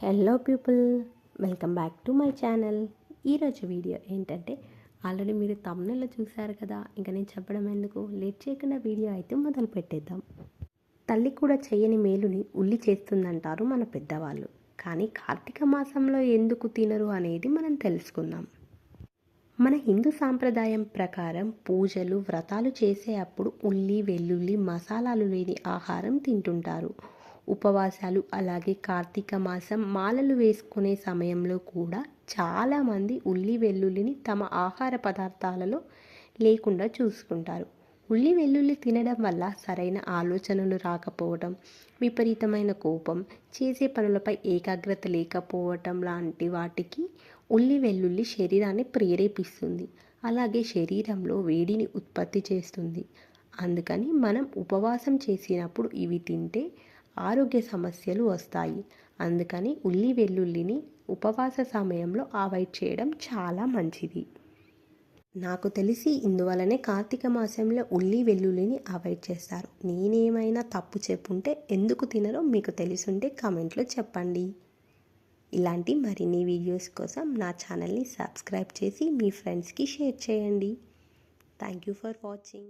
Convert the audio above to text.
Hello people welcome back to my channel ఈరోజు video ఏంటంటే already మీరు తమ్నెల్లో చూశారు కదా ఇంకా నేను చెప్పడం ఎందుకు? లేట్ చేయకుండా వీడియో అయితే మొదలు పెట్టేద్దాం. తల్లి కూడా చేయని మేలుని ఉల్లి చేస్తుందంటారు మన పెద్దవాళ్ళు. కానీ కార్తీక మాసంలో ఎందుకు తినరు అనేది మనం తెలుసుకుందాం. మన హిందూ సాంప్రదాయం ప్రకారం పూజలు వ్రతాలు చేసే అప్పుడు ఉల్లి వెల్లుల్లి మసాలాలు లేని ఆహారం తింటుంటారు. ఉపవాసాలు అలాగే కార్తీక మాసం మాలలు వేసుకునే సమయంలో కూడా చాలామంది ఉల్లి వెల్లుల్లిని తమ ఆహార పదార్థాలలో లేకుండా చూసుకుంటారు. ఉల్లి వెల్లుల్లి తినడం వల్ల సరైన ఆలోచనలు రాకపోవడం విపరీతమైన కోపం చేసే పనులపై ఏకాగ్రత లేకపోవటం లాంటి వాటికి ఉల్లి వెల్లుల్లి శరీరాన్ని ప్రేరేపిస్తుంది. అలాగే శరీరంలో వేడిని ఉత్పత్తి చేస్తుంది. అందుకని మనం ఉపవాసం చేసినప్పుడు ఇవి తింటే ఆరోగ్య సమస్యలు వస్తాయి. అందుకని ఉల్లి వెల్లుల్లిని ఉపవాస సమయంలో అవాయిడ్ చేయడం చాలా మంచిది. నాకు తెలిసి ఇందువలనే కార్తీక మాసంలో ఉల్లి వెల్లుల్లిని అవాయిడ్ చేస్తారు. నేనేమైనా తప్పు చెప్పుంటే ఎందుకు తినరో మీకు తెలిసుంటే కామెంట్లో చెప్పండి. ఇలాంటి మరిన్ని వీడియోస్ కోసం నా ఛానల్ని సబ్స్క్రైబ్ చేసి మీ ఫ్రెండ్స్కి షేర్ చేయండి. Thank you for watching.